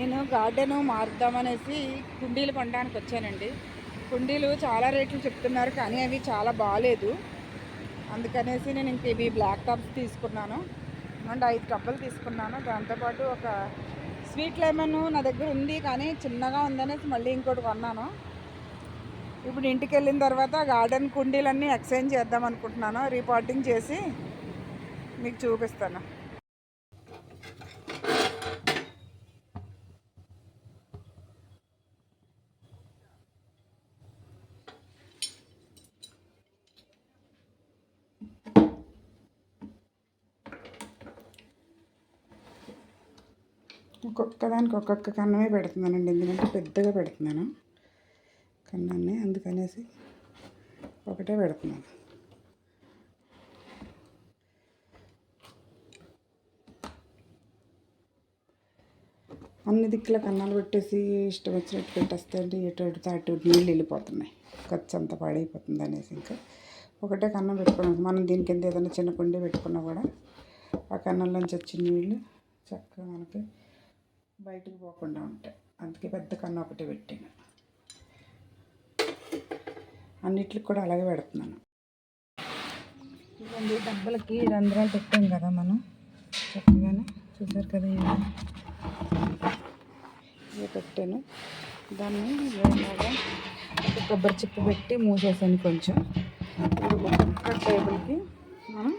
నేను గార్డెను మారుద్దామనేసి కుండీలు కొనడానికి వచ్చానండి. కుండీలు చాలా రేట్లు చెప్తున్నారు కానీ అవి చాలా బాగాలేదు అందుకనేసి నేను ఇంక ఇవి బ్లాక్ టబ్స్ తీసుకున్నాను. అండ్ ఐదు టబ్బలు తీసుకున్నాను. దాంతోపాటు ఒక స్వీట్ లెమన్ నా దగ్గర ఉంది కానీ చిన్నగా ఉందనేసి మళ్ళీ ఇంకోటి కొన్నాను. ఇప్పుడు ఇంటికి వెళ్ళిన తర్వాత గార్డెన్ కుండీలన్నీ ఎక్స్చేంజ్ చేద్దాం అనుకుంటున్నాను. రీపాటింగ్ చేసి మీకు చూపిస్తాను. ఒక్కొక్క దానికి ఒక్కొక్క కన్నమే పెడుతున్నానండి. ఎందుకంటే పెద్దగా పెడుతున్నాను. కన్నాన్ని అందుకనేసి ఒకటే పెడుతున్నాను. అన్ని దిక్కుల కన్నాలు పెట్టేసి ఇష్టం వచ్చినట్టు పెట్టేస్తే అంటే ఎటు అటు అటు నీళ్ళు వెళ్ళిపోతున్నాయి. ఖర్చు అంతా పాడైపోతుంది అనేసి ఇంకా ఒకటే కన్నం పెట్టుకున్నాం మనం దీని కింద ఏదైనా చిన్న కుండీ పెట్టుకున్నా కూడా ఆ కన్నంలోంచి వచ్చిన నీళ్ళు చక్కగా మనకి బయటకు పోకుండా ఉంటాయి అందుకే పెద్ద కన్ను ఒకటే పెట్టాను. అన్నిటికి కూడా అలాగే పెడుతున్నాను. ఇదండి డబ్బులకి రంధ్రాలు పెట్టాం కదా మనం. చక్కగానే చూసారు కదా ఇవి. పెట్టాను. దాన్ని కొబ్బరి చిప్ప పెట్టి మూసేసాను కొంచెం. ఒక్కొక్క టేబుల్కి మనం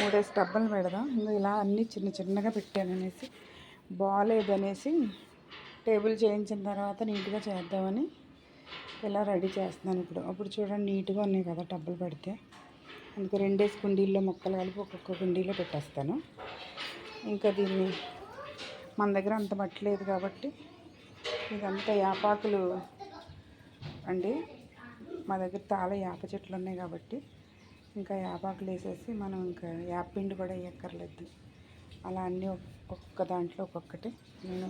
మూడేసి డబ్బలు పెడదాం. ఇలా అన్నీ చిన్న చిన్నగా పెట్టాను అనేసి. బాగాలేదు అనేసి టేబుల్ చేయించిన తర్వాత నీట్గా చేద్దామని ఇలా రెడీ చేస్తున్నాను ఇప్పుడు. అప్పుడు చూడండి నీట్గా ఉన్నాయి కదా డబ్బులు పెడితే. అందుకే రెండేసి కుండీల్లో మొక్కలు కలిపి ఒక్కొక్క కుండీలో పెట్టేస్తాను. ఇంకా దీన్ని మన దగ్గర అంత మట్టి లేదు కాబట్టి ఇదంతా యాపాకులు అండి. మా దగ్గర చాలా యాప చెట్లు ఉన్నాయి కాబట్టి ఇంకా యాపాకులు వేసేసి మనం ఇంకా యాప పిండి కూడా వేయక్కర్లేదు. అలా అన్నీ ఒక్కొక్క దాంట్లో ఒక్కొక్కటి. నేను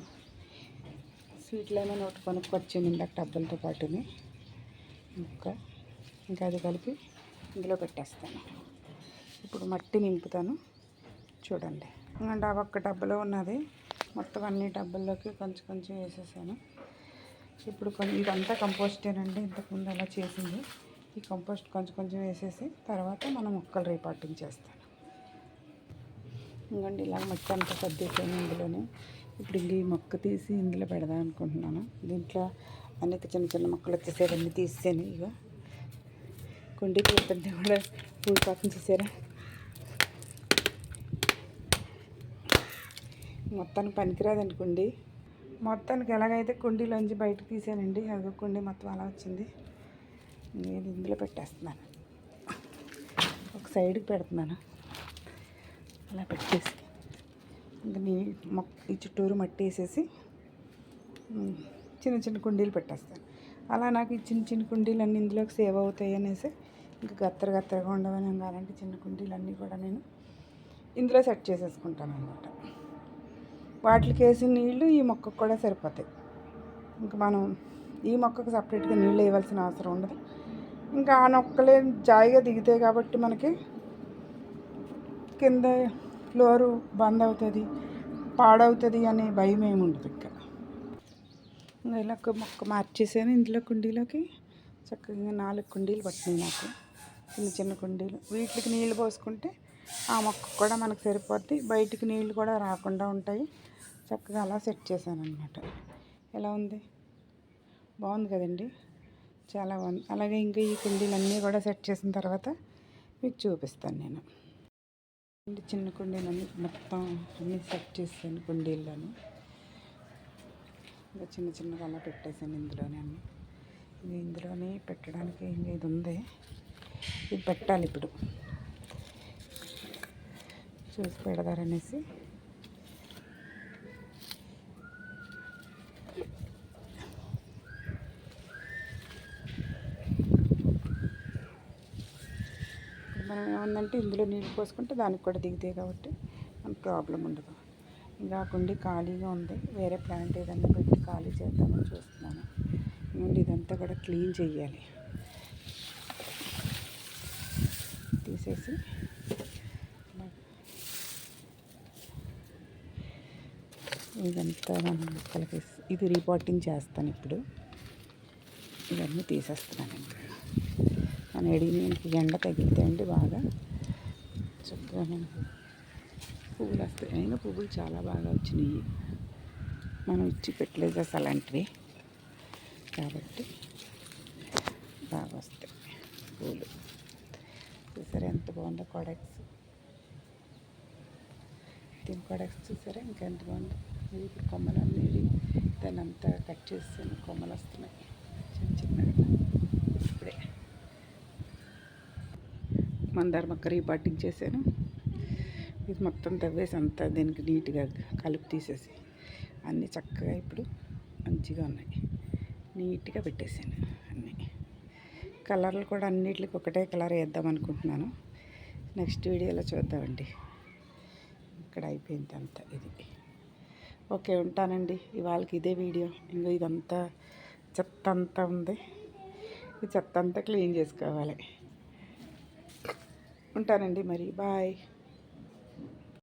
స్వీట్ లెమన్ ఒకటి కొనుక్కొచ్చాను ఇందాక డబ్బులతో పాటుని ఇంకా ఇంకా అది కలిపి ఇందులో పెట్టేస్తాను. ఇప్పుడు మట్టి నింపుతాను. చూడండి. ఇంకా ఆ ఒక్క డబ్బలో ఉన్నది మొత్తం అన్ని డబ్బాల్లోకి కొంచెం కొంచెం వేసేసాను. ఇప్పుడు కొంచెం ఇదంతా కంపోస్టేనండి. ఇంతకుముందు అలా చేసింది. ఈ కంపోస్ట్ కొంచెం కొంచెం వేసేసి తర్వాత మనం మొక్కలు రీపాటింగ్ ఇంకండి ఇలా మట్టి అంతా సర్దేసాను ఇందులోనే. ఇప్పుడు ఇంక ఈ మొక్క తీసి ఇందులో పెడదాం అనుకుంటున్నాను. దీంట్లో అనేక చిన్న చిన్న మొక్కలు వచ్చేసేవన్నీ తీసాను ఇక. కుండీ పెద్ద కూడా పూల పాకం చేశారా మొత్తానికి పనికిరాదండి కుండీ మొత్తానికి ఎలాగైతే కుండీలోంచి బయటకు తీసానండి అదో కుండీ మొత్తం అలా వచ్చింది. నేను ఇందులో పెట్టేస్తున్నాను. ఒక సైడ్కి పెడుతున్నాను. అలా పెట్టేసి ఇంకా మొక్క ఈ చుట్టూరు మట్టి వేసేసి చిన్న చిన్న కుండీలు పెట్టేస్తాను. అలా నాకు ఈ చిన్న చిన్న కుండీలు అన్నీ ఇందులోకి సేవ్ అవుతాయి అనేసి ఇంకా గత్తర గత్తరగా ఉండవని అలాంటి చిన్న కుండీలన్నీ కూడా నేను ఇందులో సెట్ చేసేసుకుంటాను అనమాట వాటికి వేసిన నీళ్ళు ఈ మొక్కకు కూడా సరిపోతాయి. ఇంకా మనం ఈ మొక్కకు సపరేట్గా నీళ్ళు వేయవలసిన అవసరం ఉండదు. ఇంకా ఆ మొక్కలే జాయిగా దిగుతాయి కాబట్టి మనకి కింద ఫ్లోరు బంద్ అవుతుంది పాడవుతుంది అనే భయం ఏమి ఉండదు ఇక్కడ. ఇంకా ఇలా మొక్క మార్చేసాను ఇందులో కుండీలోకి. చక్కగా నాలుగు కుండీలు పట్టినాయి నాకు. చిన్న చిన్న కుండీలు. వీటికి నీళ్ళు పోసుకుంటే ఆ మొక్క కూడా మనకు సరిపోద్ది. బయటికి నీళ్ళు కూడా రాకుండా ఉంటాయి. చక్కగా అలా సెట్ చేశాను అనమాట ఎలా ఉంది? బాగుంది కదండి. చాలా బాగుంది. అలాగే ఇంకా ఈ కుండీలన్నీ కూడా సెట్ చేసిన తర్వాత మీకు చూపిస్తాను నేను. చిన్న కుండీలన్నీ మొత్తం అన్నీ సెట్ చేసాను కుండీల్లోని. ఇంకా చిన్న చిన్నగా అలా పెట్టేసాను ఇందులోనే అన్ని. ఇది ఇందులోనే పెట్టడానికి ఇంకా ఇది ఉంది. ఇది పెట్టాలి ఇప్పుడు. చూసి పెడతారనేసి ఇప్పుడు మనం ఏమందంటే ఇందులో నీళ్ళు పోసుకుంటే దానికి కూడా దిగుతాయి కాబట్టి మనకు ప్రాబ్లం ఉండదు. ఇంకా ఆ ఖాళీగా ఉంది. వేరే ప్లాంట్ ఏదైనా పెట్టి ఖాళీ చేద్దామని చూస్తున్నాను. నుండి ఇదంతా కూడా క్లీన్ చేయాలి తీసేసి ఇదంతా మనం మొక్కలకి ఇది రిపోర్టింగ్ చేస్తాను ఇప్పుడు. ఇవన్నీ తీసేస్తున్నాను. ఇంకా మన ఎడికి ఎండ తగిలితే అండి బాగా. చక్కగా మనకు పువ్వులు వస్తాయి. అయినా పువ్వులు చాలా బాగా వచ్చినాయి. మనం ఇచ్చి పెట్టలేదు అసలు అలాంటివి. కాబట్టి బాగా వస్తాయి పూలు చూసారా ఎంత బాగుందో కొడక్స్. దీని కొడక్స్ చూసారా? ఇంకా ఎంత బాగుందో. ఇది ఇప్పుడు కొమ్మలు అనేది దాన్ని అంతా కట్ చేస్తాను కొమ్మలు వస్తున్నాయి. చిన్న చిన్నగా ఇప్పుడే మందార మొక్క పట్టించేసాను. చేశాను ఇది మొత్తం తవ్వేసి అంతా దీనికి నీట్గా కలుపు తీసేసి అన్నీ చక్కగా ఇప్పుడు మంచిగా ఉన్నాయి. నీట్గా పెట్టేసాను అన్నీ. కలర్లు కూడా అన్నిటికి ఒకటే కలర్ వేద్దాం అనుకుంటున్నాను. నెక్స్ట్ వీడియోలో చూద్దామండి. ఇక్కడ అయిపోయింది అంతా ఇది. ఓకే ఉంటానండి. ఇవాళకి ఇదే వీడియో. ఇంకో ఇదంతా చెత్త అంతా ఉంది. ఈ చెత్త అంతా క్లీన్ చేసుకోవాలి. ఉంటానండి మరి. బాయ్.